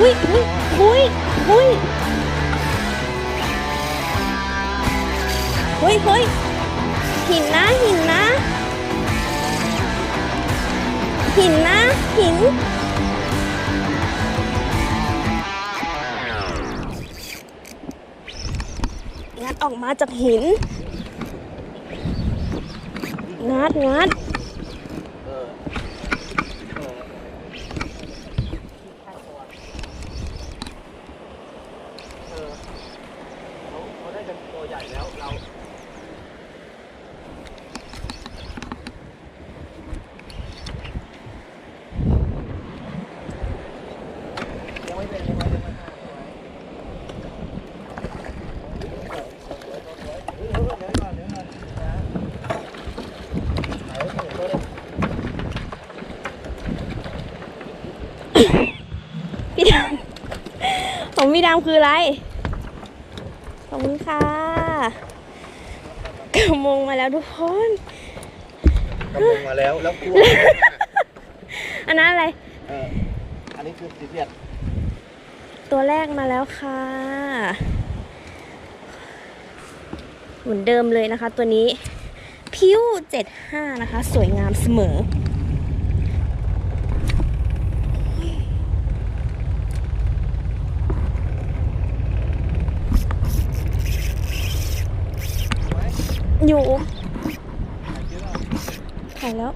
หุยหุยหุยหุยหุยหุยหินนะหินนะหินนะหินงัดออกมาจากหินงัดงัด เออเออเออเขาเขาได้กันตัวใหญ่แล้วเรายังไม่เป็นยังไม่เป็นยังไม่เป็นเดี๋ยวก่อนเดี๋ยวก่อนนะถ่ายไว้ก่อนเลย พี่ดำ ของพี่ดำคืออะไร ขอบคุณค่ะกระมงมาแล้วทุกคนกำลังมาแล้วแล้วกลัวอันนั้นอะไร เอออันนี้คือสีเลียดตัวแรกมาแล้วค่ะ เหมือนเดิมเลยนะคะตัวนี้ พิ้ว 75 นะคะ สวยงามเสมอ อยู่ถ่ายแล้ว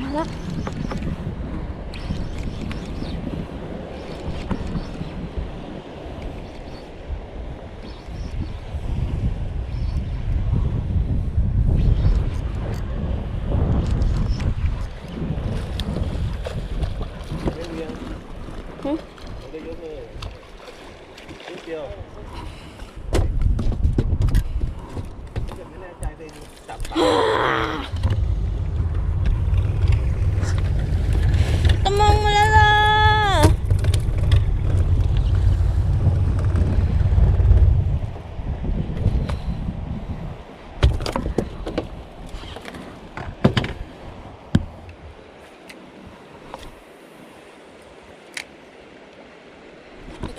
มาแล้ว เรียง หึ ไม่ได้ยกเลยนิดเดียวยังไม่แน่ใจเลยจับปาก กระมงมาแล้วล่ะ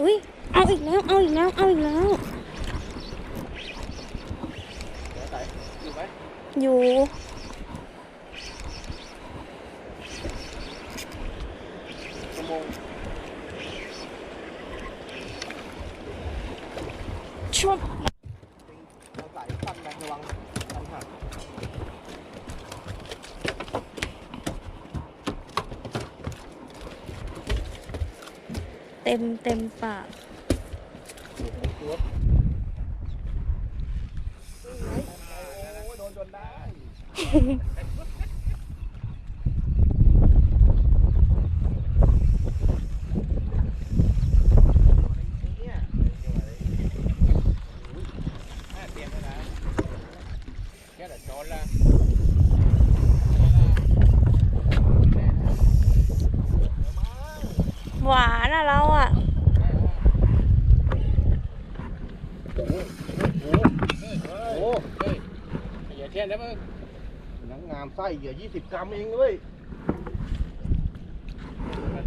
อุ้ยเอาอีกแล้ว เอาอีกแล้ว เอาอีกแล้วไหนอยู่ไหม อยู่ ชั่วโมง ชุบ เราสายสั้นนะระวังสั้นหัก เต็ มเต็มปากโอ้โดนจนได้เนี่ยเตรียมแล้วนะแค่แต่ช้อนละ หวานอะเราอะโอ้เฮ้ยอย่าเทียนนะมึงหนังงามไส้เหยื่อ20 กรัมเองเว้ยไม่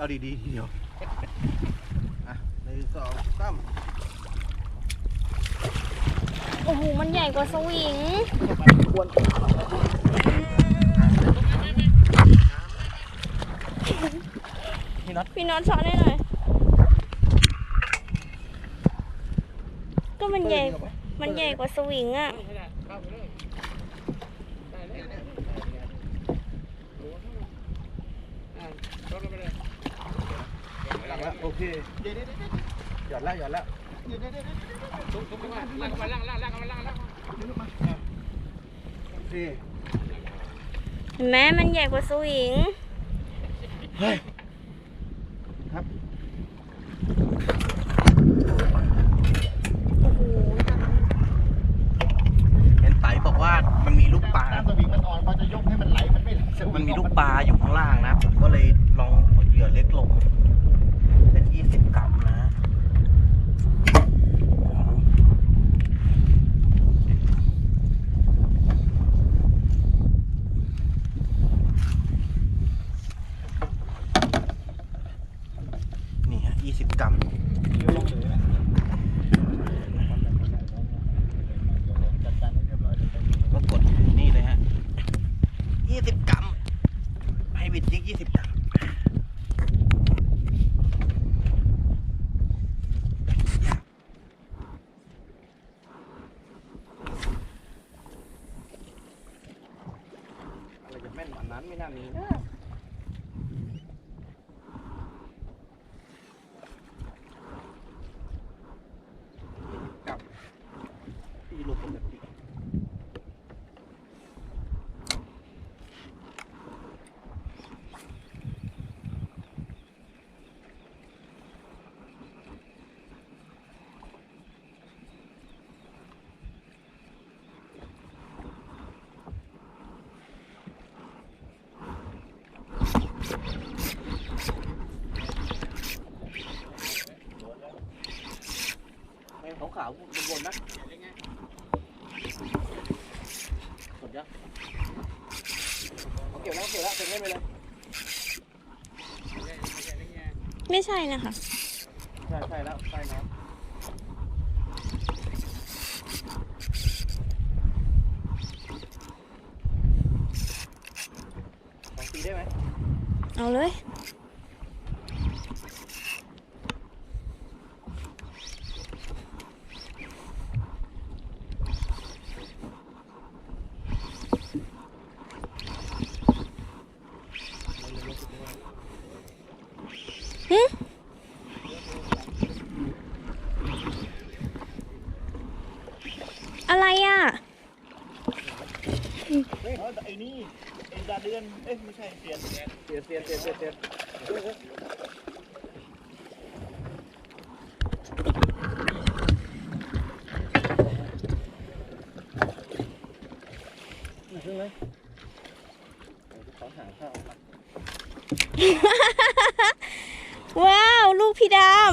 เอาดีๆเอาดีๆทีเดียวอะหนึ่งสองสามโอ้โห มันใหญ่กว่าสวิงควรพี่น็อตช้อนให้หน่อย ก็มันใหญ่ มันใหญ่กว่าสวิงอะ หลังแล้วโอเคหย่อนแล้วหย่อนแล้วโอเคเห็นไหมมันใหญ่กว่าสวิงเฮ้ยครับโอ้โหเห็นไตบอกว่ามันมีลูกปลาน้ำสวิงมันอ่อนพอจะยกให้มันไหลมันไม่ไหลสวิงมันมีลูกปลาอยู่ข้างล่างนะผมก็เลยลองเอาเหยื่อเล็กลง เป็น20กรัมนะนี่ฮะ20กรัมจัดกรให้บร้อยเดี๋ยวไปก็กดนี่เลยฮะ20กรัมให้บิดจิก20กรัม อะไรจะแม่นกว่านั้นไม่น่ามีนะกับที่ลูกปกติ ไอ้ขาวๆบนๆนะกดยังเอาเก็บแล้วเก็บแล้วเก็บเล่นไปเลยไม่ใช่นะคะ ใช่ใช่แล้วใช่นะสองปีได้ไหมเอาเลย หึอะไรอะ เฮ้ยไอ้นี่ไอ้ดาเดือนเอ้ยไม่ใช่เตียนเตียนเตียนเตียนเตียนเตียนใช่ไหมขอหาข้าวว้าว ลูกพี่ดาม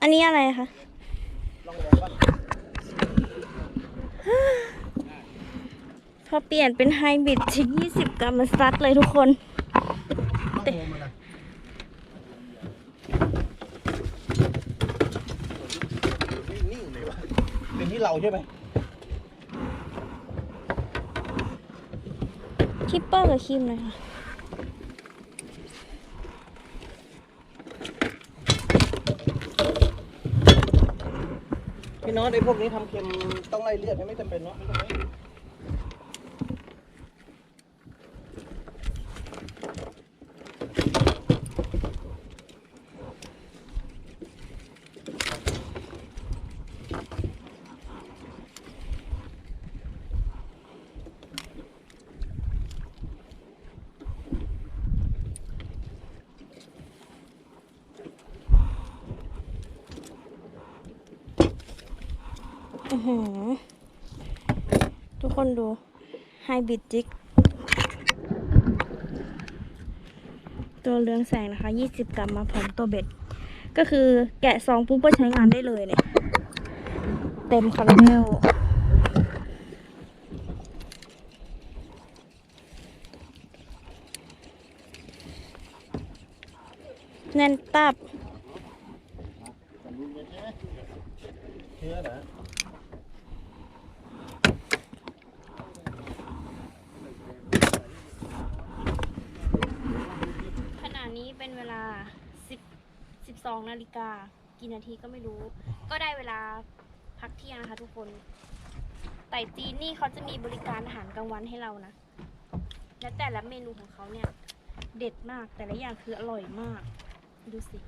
อันนี้อะไรคะ เขาเปลี่ยนเป็นไฮบริดยี่สิบกรัมมันซัดเลยทุกคนเตะเป็นที่เราใช่ไหมคิปเปอร์กับคิมเลยค่ะพี่น้องไอ้พวกนี้ทำเค็มต้องไล่เลือดไม่จำเป็นเนาะ ทุกคนดูไฮบิดจิก ตัวเรืองแสงนะคะ 20 กรัมมาพร้อมตัวเบ็ด ก็คือแกะซองปุ๊บก็ใช้งานได้เลยเนี่ย เต็มคาราเมลแน่นตับเชื้อนะ ขณะนี้เป็นเวลา 10 12 นาฬิกา กี่นาทีก็ไม่รู้ ก็ได้เวลาพักเที่ยงนะคะทุกคนไต่จีนนี่เขาจะมีบริการอาหารกลางวันให้เรานะ และแต่ละเมนูของเขาเนี่ย เด็ดมากแต่ละอย่างคืออร่อยมาก ดูสิ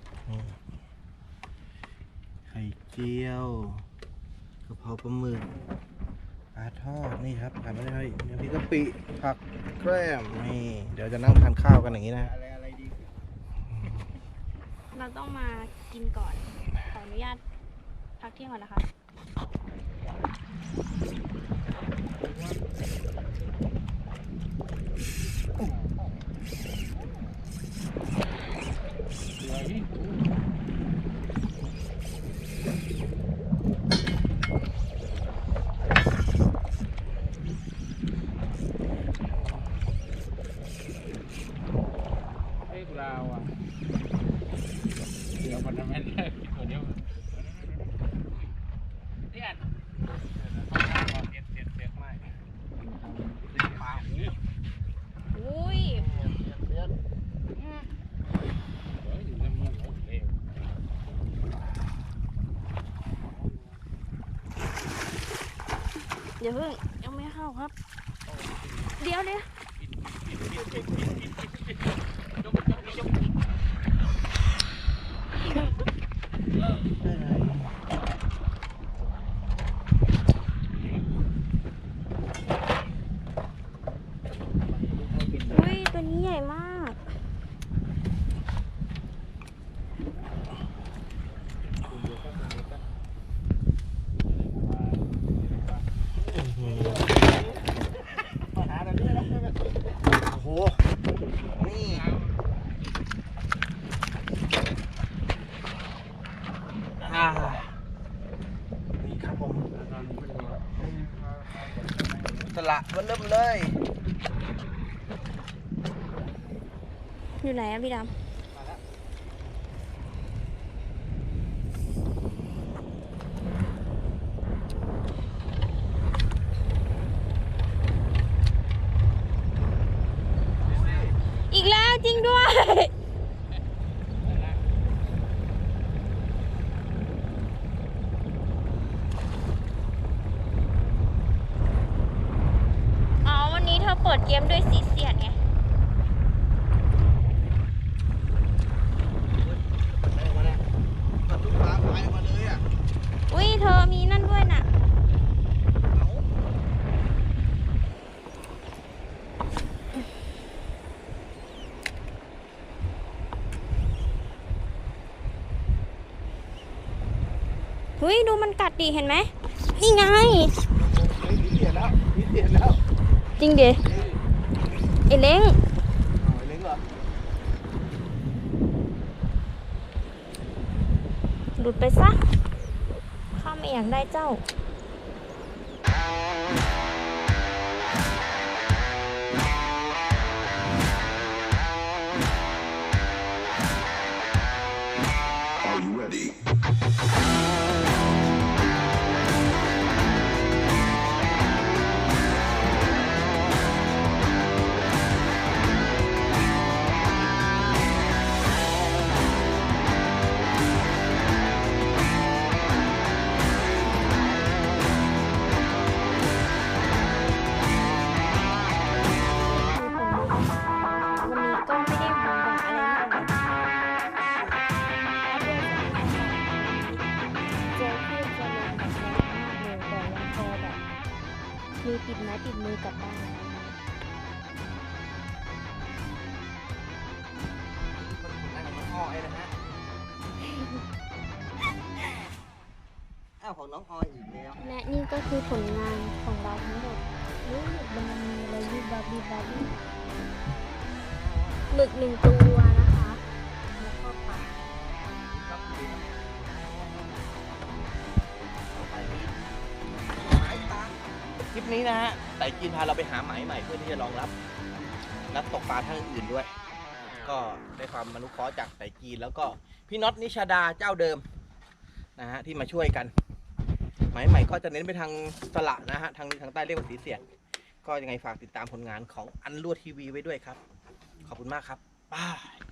ไข่เจียวกะเพราปลาหมึกปลาทอดนี่ครับทานไม่ได้ให้น้ำพริกกะปิผักแกล้มนี่ เดี๋ยวจะนั่งทานข้าวกันอย่างนี้นะ อะไรอะไรดี เราต้องมา กินก่อน ขออนุญาตพักเที่ยงก่อนนะคะ เฮ้ยเราอะเดี๋ยวมันไม่ได้ตัวเดียวเนี่ยเขาเสียเสียเสียไม่ปากหู อุ้ย เฮ้ยน้ำมันโอเค เดี๋ยวเพิ่งยังไม่เข้าครับ เดี๋ยวเดี๋ยวอุ้ยตัวนี้ใหญ่มาก โอ้โห นี่ อ่า นี่ครับผมสละ มันเริ่มเลย อยู่ไหนอะพี่ดำอีกแล้วจริงด้วย อ๋อ วันนี้เธอเปิดเกมด้วยสีเสียดไง ได้มาแล้วตัดลูกค้าไปมาเลยอะ อุ้ยเธอมีนั่นด้วยน่ะ เฮ้ย ดูมันกัดดิเห็นไหมนี่ไงเฮ้ยมีเสียแล้วมีเสียแล้วจริงดิไอ้เล้งเอาไอ้เล้งเหรอหลุดไปซะข้าไม่อยากได้เจ้า น้องออยอีกแล้ว และนี่ก็คือผลงานของเราทั้งหมดรู้มันมีอะไรยุบบาบีบาบีหมึกหนึ่งตัวนะคะ แล้วก็ปลาคลิปนี้นะฮะแต่จีนพาเราไปหาหมายใหม่เพื่อที่จะรองรับนักตกปลาท่านอื่นด้วย ก็ได้ความมนุเคราะห์จากไต่จีนแล้วก็พี่น็อตนิชาดาเจ้าเดิมนะฮะที่มาช่วยกัน ไม้ใหม่ก็จะเน้นไปทางสละนะฮะทางทางใต้เรียกว่าสีเสียด ก็ยังไงฝากติดตามผลงานของอันลวดทีวีไว้ด้วยครับ ขอบคุณมากครับบาย